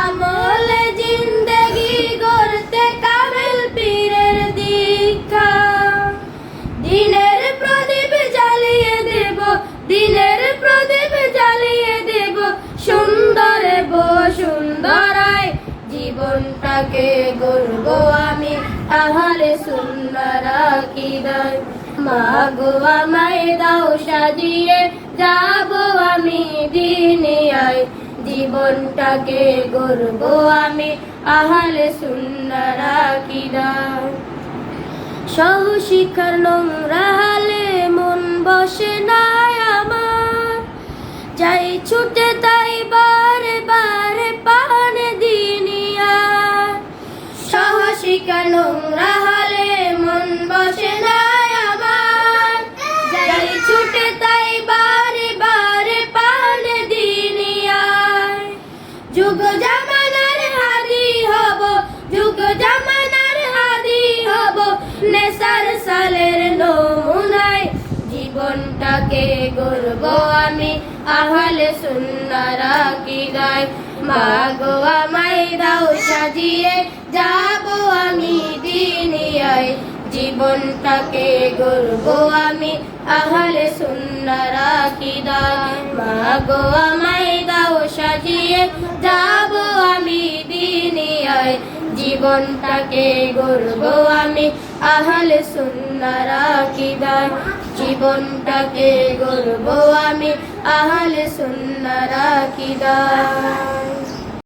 আমলে জিন্দগি গড়তে কামেল পীরের দীক্ষা। দিনের প্রদীপ জ্বালিয়ে দেব, দিনের প্রদীপ জ্বালিয়ে দেব। সুন্দর সুন্দরায় জীবনটাকে গর্ব আমি, তাহলে সুন্দর কিদায় মাগো আমায় দাও সাজিয়ে, যাব আমি দিনিয়ায় জীবনটাকে গর্ব আমি, আহলে সুন্দরা কিদায় সহশিক্ষার নোংরা হালে মন বসে না আমার। যাই ছুটে তাই বারে বারে পানে দিনিয়া সহশিক্ষার নোংরা হালে মন বসে না যুগ জীবনটাকে গর্ব আমি, আহলে সুন্নারা কি গায় মাগো আমায় দাও সাজিয়ে, যাব আমি দিনিয়ায়। জীবনটাকে গর্ব আমি, আহলে সুন্নারা কি দায় মাগো আমায় দাও সাজিয়ে, যাব জীবনটাকে গড়ব আমি। আহলে সুন্নারা কি দায় জীবনটাকে গড়ব আমি। আহলে সুন্নারা কি দায়